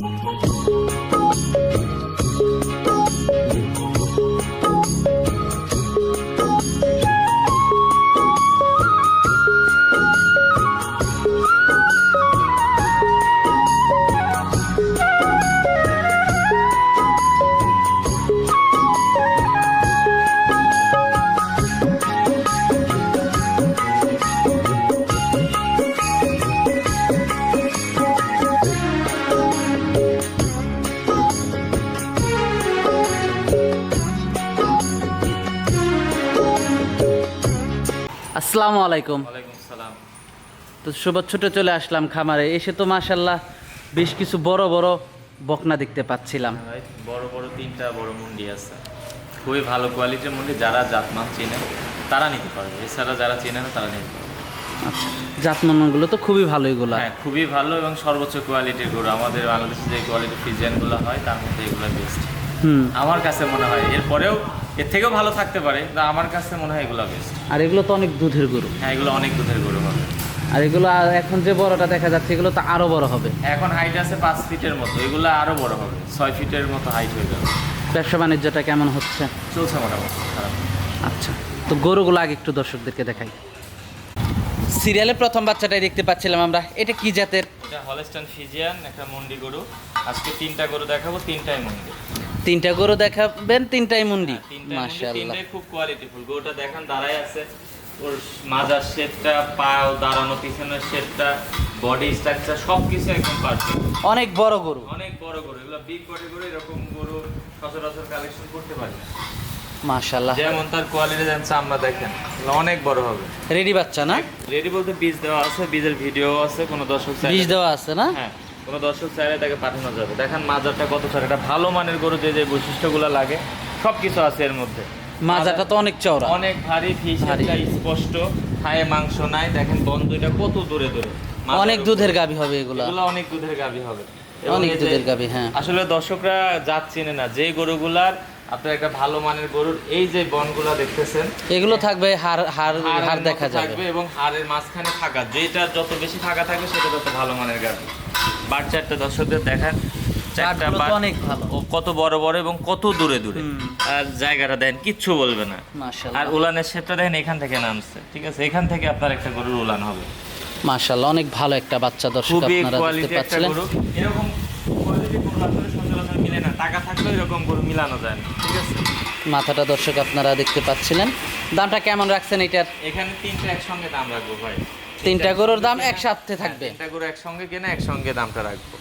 Música আসসালামু আলাইকুম। তো শুভ ছোট চলে আসলাম খামারে। এসে তো মাশাল্লাহ বেশ কিছু বড় বড় বকনা দেখতে পাচ্ছিলাম। ভাই বড় বড় তিনটা বড় মুন্ডি আছে। খুবই ভালো কোয়ালিটির মুন্ডি যারা জাতমান চেনে তারা নিতে পারবে। এছাড়া যারা চেনে না তারা নিতে পারবে আচ্ছা জাতমানগুলো তো খুবই ভালো এগুলো। হ্যাঁ খুবই ভালো এবং সর্বোচ্চ কোয়ালিটির গরু। আমাদের বাংলাদেশে যে কোয়ালিটির ফিজিয়ানগুলো হয় তার মধ্যে এগুলো বেস্ট হুম। আমার কাছে মনে হয় এরপরেও এর থেকেও ভালো থাকতে পারে কিন্তু আমার কাছে মনে হয় এগুলো বেস্ট আর এগুলো তো অনেক দুধের গরু। হ্যাঁ এগুলো অনেক দুধের গরু হবে। আর এগুলো আর এখন যে বড়টা দেখা যাচ্ছে এগুলো তো আরও বড় হবে। এখন হাইট আছে পাঁচ ফিটের মতো এগুলো আরও বড় হবে ছয় ফিটের মতো হাইট হয়ে যাবে। ব্যবসা বাণিজ্যটা কেমন হচ্ছে? চলছে মোটামুটি খারাপ। আচ্ছা তো গরুগুলো আগে একটু দর্শকদেরকে দেখাই। সিরিয়ালে প্রথম বাচ্চাটাই দেখতে পাচ্ছিলাম আমরা এটা কি জাতের? এটা হলেস্টান ফিজিয়ান একটা মন্ডি গরু। আজকে তিনটা গরু দেখাবো তিনটাই মন্ডি। তিনটা গরু দেখাবেন তিনটাই মুন্ডি। মাশাআল্লাহ। তিনটাই খুব কোয়ালিটিফুল গরুটা দেখেন দাঁড়াই আছে। ওর মাজার শেপটা পাও দাঁড়ানো পিছনের শেপটা বডি স্ট্রাকচার একদম পারফেক্ট অনেক বড় গরু। অনেক বড় গরু। এগুলো বিগ বডি গরু এরকম গরু সচরাচর কালেকশন করতে পারি না। মাশাআল্লাহ। যেমন তার কোয়ালিটি যেন চামড়া দেখেন। অনেক বড় হবে। রেডি বাচ্চা না? রেডি বলতে বীজ দেওয়া আছে বীজের ভিডিও আছে কোনো দর্শক বীজ দেওয়া আছে না? হ্যাঁ। কোনো দর্শক চাইলে তাকে পাঠানো যাবে। দেখেন মাজারটা কত ছোট একটা ভালো মানের গরু যে যে বৈশিষ্ট্যগুলো লাগে সব কিছু আছে এর মধ্যে। মাজাটা তো অনেক চওড়া। অনেক ভারী। ফিসটা স্পষ্ট। খায়ে মাংস নাই দেখেন কত দূরে দূরে। অনেক দুধের হবে এগুলা। এগুলো অনেক দুধের হবে। অনেক দুধের হ্যাঁ। আসলে দর্শকরা জাত চেনে না। যে গরুগুলার আপনার একটা ভালো মানের গরুর এই যে বনগুলা দেখতেছেন এগুলো থাকবে হাড়ের হাড় মতো দেখা যাবে। এবং হাড়ের মাঝখানে থাকা যেটা যত বেশি থাকা থাকবে সেটা তত ভালো মানের গাভী বার চারটা দর্শকদের দেখান চারটা বার অনেক ভালো। ও কত বড় বড় এবং কত দূরে দূরে। আর জায়গাটা দেন কিচ্ছু বলবে না। আর উলানের শেপটা দেখেন এখান থেকে নামছে ঠিক আছে? এখান থেকে আপনার একটা গরুর উলান হবে। মাশাআল্লাহ অনেক ভালো একটা বাচ্চা দর্শক আপনারা দেখতে পাচ্ছিলেন। এরকম কোয়ালিটি গরু সচরাচর মিলে না। টাকা থাকলেও এরকম গরু মিলানো যায় না ঠিক আছে? মাথাটা দর্শক আপনারা দেখতে পাচ্ছিলেন। দামটা কেমন রাখছেন এটার? এখানে তিনটা একসঙ্গে দাম রাখব ভাই। তিনটা গরুর দাম একসাথে থাকবে। হ্যাঁ, তিনটা গরু একসঙ্গে কিনে একসঙ্গে দামটা রাখব।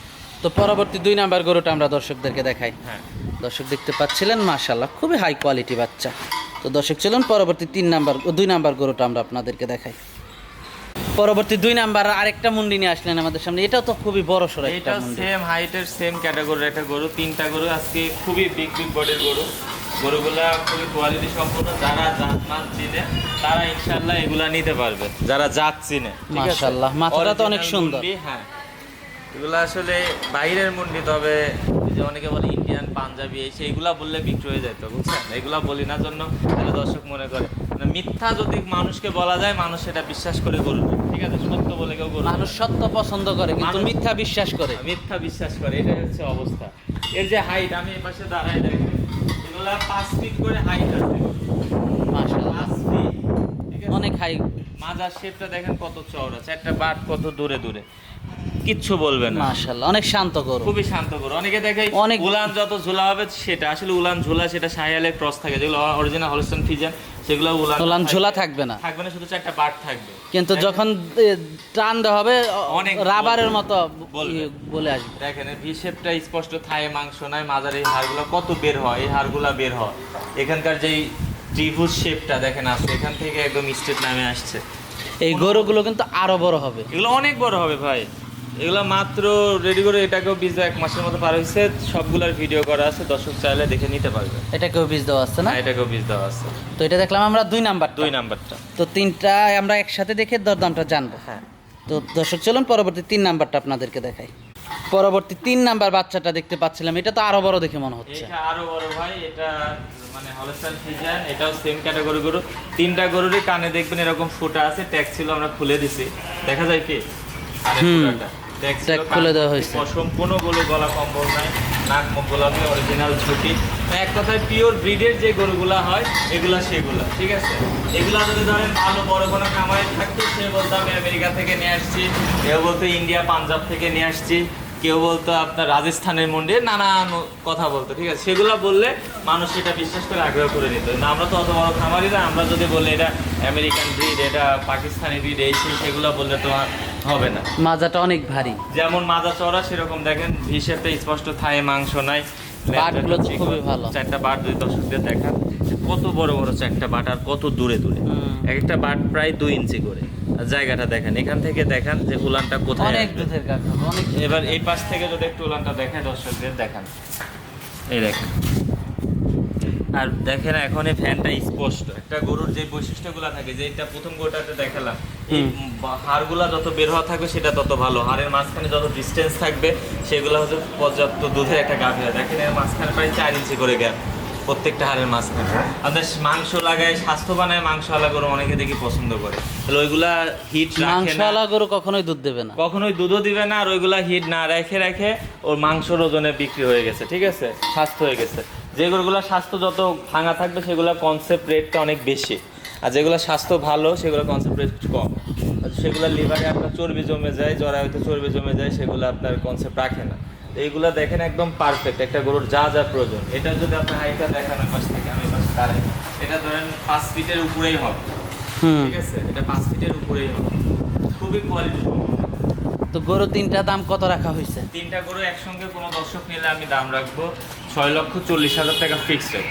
তো পরবর্তী দুই নাম্বার গরুটা আমরা দর্শকদেরকে দেখাই। হ্যাঁ। দর্শক দেখতে পাচ্ছিলেন মাশাল্লাহ খুবই হাই কোয়ালিটি বাচ্চা। তো দর্শক চলুন পরবর্তী তিন নাম্বার ও দুই নাম্বার গরুটা আমরা আপনাদেরকে দেখাই। পরবর্তী দুই নাম্বার আরেকটা মুন্ডি নিয়ে আসলেন আমাদের সামনে। এটাও তো খুবই বড় সড়ো এটা সেম হাইটের সেম ক্যাটাগরির একটা গরু। তিনটা গরু আজকে খুবই বিগ বিগ বডির গরু। গরুগুলা খুবই কোয়ালিটি সম্পন্ন যারা জাত চিনে তারা ইনশাল্লাহ এগুলা নিতে পারবে। যারা জাত চিনে মাশাআল্লাহ, মাথাটা তো অনেক সুন্দর। হ্যাঁ। এগুলো আসলে বাইরের মুন্ডি তবে যে অনেকে বলে ইন্ডিয়ান পাঞ্জাবি এই সেইগুলা বললে বিক্রি হয়ে যেত বুঝছেন? এগুলা বলি না জন্য তাহলে দর্শক মনে করে। মানে মিথ্যা যদি মানুষকে বলা যায় মানুষ সেটা বিশ্বাস করে গরু ঠিক আছে? সত্য বলে কেউ মানুষ সত্য পছন্দ করে কিন্তু মিথ্যা বিশ্বাস করে। মিথ্যা বিশ্বাস করে এটাই হচ্ছে অবস্থা। এর যে হাইট আমি এই পাশে দাঁড়াই এগুলা পাঁচ ফিট করে হাইট আছে। মাশাআল্লাহ। পাঁচ ফিট অনেক হাই মাজার শেপটা দেখেন কত চওড়া চারটা বাট কত দূরে দূরে। কিচ্ছু বলবে না। মাশাআল্লাহ অনেক শান্ত গরু। খুবই শান্ত অনেকে দেখে অনেক- উলান যত ঝোলা হবে সেটা আসলে উলান ঝোলা সেটা সাহিয়ালের ক্রস থাকে। যেগুলো অরিজিনাল সেগুলো উলান থাকবে- ঝোলা থাকবে না। থাকবে না শুধু চারটা বাট থাকবে। কিন্তু যখন টান দেওয়া হবে অনেক রাবারের মতো ইয়ে বলে আসবে। দেখেন ভি শেপটা স্পষ্ট থায়ে মাংস নাই মাজার এই হাড়গুলো কত বের হয় এই হাড়গুলা বের হয়। এখানকার যেই ত্রিভুজ শেপটা দেখেন আছে এখান থেকে একদম স্ট্রেট নামে আসছে। এই গরুগুলো কিন্তু আরও বড় হবে। এগুলো অনেক বড় হবে ভাই। এগুলো মাত্র রেডি করে এটাকেও বীজ এক মাসের মতো পার হয়েছে। সবগুলোর ভিডিও করা আছে দর্শক চাইলে দেখে নিতে পারবে। এটাকেও বীজ দেওয়া আছে না? হ্যাঁ এটাকেও বীজ দেওয়া আছে। তো এটা দেখলাম আমরা দুই নাম্বার দুই নাম্বারটা। তো তিনটা আমরা একসাথে দেখে দরদামটা জানব। হ্যাঁ। তো দর্শক চলুন পরবর্তী তিন নাম্বারটা আপনাদেরকে দেখাই। পরবর্তী তিন নাম্বার বাচ্চাটা দেখতে পাচ্ছিলাম এটা তো আরও বড় দেখে মনে হচ্ছে। এটা আরও বড় ভাই এটা মানে হলস্টাইন ফিজিয়ান এটাও সেম ক্যাটাগরি গরু। তিনটা গরুরই কানে দেখবেন এরকম ফুটা আছে ট্যাগ ছিল আমরা খুলে দিছি। দেখা যায় কি? আরে ট্যাগ খুলে দেওয়া হয়েছে। সম্পূর্ণ গরু গলা কম্বল নাই নাক গোলাপি অরিজিনাল ছুটি এক কথায় পিওর ব্রিডের যে গরুগুলা হয় এগুলা সেগুলা ঠিক আছে? এগুলা যদি ধরেন ভালো বড় কোনো খামারে থাকতো সে বলতো আমি আমেরিকা থেকে নিয়ে আসছি। কেউ বলতো ইন্ডিয়া পাঞ্জাব থেকে নিয়ে আসছি। কেউ বলতো আপনার রাজস্থানের মন্ডে। নানান কথা বলতো ঠিক আছে? সেগুলো বললে মানুষ সেটা বিশ্বাস করে আগ্রহ করে নিত। না আমরা তো অত বড় খামারি না আমরা যদি বলি এটা আমেরিকান ব্রিড এটা পাকিস্তানি ব্রিড এই সেই সেগুলো বললে তো আর হবে না। মাজাটা অনেক ভারী। যেমন মাজা চড়া সেরকম দেখেন হিসেবে স্পষ্ট থায়ে মাংস নাই। বাটগুলো খুবই ভালো। চারটা বাট দুই দর্শকদের দেখান কত বড় বড় চারটা বাট আর কত দূরে দূরে। এক একটা বাট প্রায় দুই ইঞ্চি করে। আর জায়গাটা দেখেন এখান থেকে দেখান যে উলানটা কোথায় অনেক দুধের কাকা অনেক এবার এই পাশ থেকে যদি একটু উলানটা দেখেন দর্শকদের দেখান। এই দেখেন। আর দেখেন এখন এই ফ্যানটা স্পষ্ট। একটা গরুর যে বৈশিষ্ট্যগুলো থাকে যে এটা প্রথম গরুটাতে দেখালাম এই হাড়গুলা যত বের হওয়া থাকবে সেটা তত ভালো। হাড়ের মাঝখানে যত ডিস্টেন্স থাকবে সেগুলো হচ্ছে পর্যাপ্ত দুধের একটা গাভীরা দেখেন এর মাঝখানে প্রায় চার ইঞ্চি করে গ্যাপ প্রত্যেকটা হাড়ের মাঝখানে। আমাদের মাংস লাগায় স্বাস্থ্য বানায় মাংস আলা গরু অনেকে দেখি পছন্দ করে। তাহলে ওইগুলা হিট মাংসওয়ালা গরু কখনোই দুধ দেবে না। কখনোই দুধও দিবে না আর ওইগুলা হিট না রেখে রেখে ওর মাংসর ওজনে বিক্রি হয়ে গেছে ঠিক আছে? স্বাস্থ্য হয়ে গেছে। যে গরুগুলো স্বাস্থ্য যত ভাঙা থাকবে সেগুলো কনসেপ্ট রেটটা অনেক বেশি। আর যেগুলো স্বাস্থ্য ভালো সেগুলো কনসেপ্ট রেট কম। সেগুলো লিভারে আপনার চর্বি জমে যায় জরায়ুতে চর্বি জমে যায় সেগুলো আপনার কনসেপ্ট রাখে না। এইগুলো দেখেন একদম পারফেক্ট একটা গরুর যা যা প্রয়োজন। এটা যদি আপনার হাইটটা দেখান পাশ থেকে আমি পাশে দাঁড়াই এটা ধরেন পাঁচ ফিটের উপরেই হবে। ঠিক আছে? এটা পাঁচ ফিটের উপরেই হবে। খুবই কোয়ালিটি তো গরু তিনটা দাম কত রাখা হয়েছে? তিনটা গরু একসঙ্গে কোনো দর্শক নিলে আমি দাম রাখব। ছয় লক্ষ চল্লিশ হাজার টাকা ফিক্সড রেট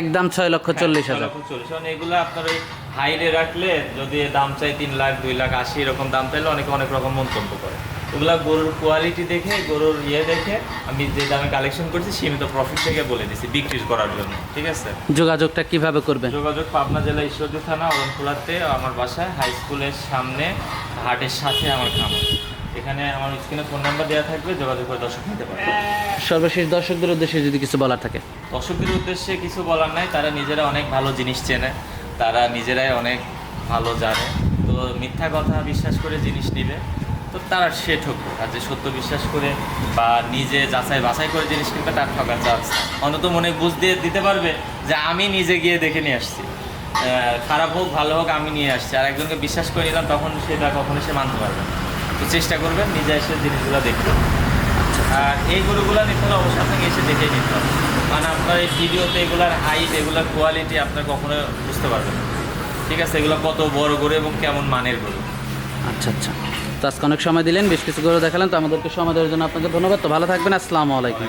একদম ছয় লক্ষ চল্লিশ হাজার। লক্ষ চল্লিশ। কারণ এগুলো আপনার ওই হাইরে রাখলে যদি দাম চাই তিন লাখ দুই লাখ আশি এরকম দাম চাইলে অনেকে অনেক রকম মন্তব্য করে। এগুলা গরুর কোয়ালিটি দেখে গরুর ইয়ে দেখে আমি যে দামে কালেকশন করছি সীমিত প্রফিট থেকে বলে দিছি বিক্রি করার জন্য। ঠিক আছে? যোগাযোগটা কীভাবে করবেন? যোগাযোগ পাবনা জেলা ঈশ্বরদী থানা অরণখোলাতে আমার বাসায় হাই স্কুলের সামনে হাটের সাথে আমার খামার। এখানে আমার স্ক্রিনে ফোন নাম্বার দেওয়া থাকবে যোগাযোগ করে দর্শক নিতে পারবে। সর্বশেষ দর্শকদের উদ্দেশ্যে যদি কিছু বলার থাকে। দর্শকদের উদ্দেশ্যে কিছু বলার নাই তারা নিজেরা অনেক ভালো জিনিস চেনে তারা নিজেরাই অনেক ভালো জানে। তো মিথ্যা কথা বিশ্বাস করে জিনিস নিবে তো তারা সে ঠকবে আর যে সত্য বিশ্বাস করে বা নিজে যাচাই বাছাই করে জিনিস কিনবে তার ঠকার চান্স অন্তত মনে বুঝ দিয়ে দিতে পারবে যে আমি নিজে গিয়ে দেখে নিয়ে আসছি। খারাপ হোক ভালো হোক আমি নিয়ে আসছি। আর একজনকে বিশ্বাস করে নিলাম তখন সেটা কখনো সে মানতে পারবে না। তো চেষ্টা করবেন, নিজে এসে জিনিসগুলো দেখতে। আর এই গরুগুলো আমি কোনো অবশ্যই আপনাকে এসে দেখে নিতে হবে। মানে আপনার এই ভিডিওতে এগুলার হাইট এগুলার কোয়ালিটি আপনার কখনো বুঝতে পারবেন ঠিক আছে, এগুলো কত বড় গরু এবং কেমন মানের গরু। আচ্ছা আচ্ছা। তো আজকে অনেক সময় দিলেন, বেশ কিছু গরু দেখালেন, তো আমাদেরকে সময় দেওয়ার জন্য আপনাকে ধন্যবাদ। তো ভালো থাকবেন, আসসালামু আলাইকুম।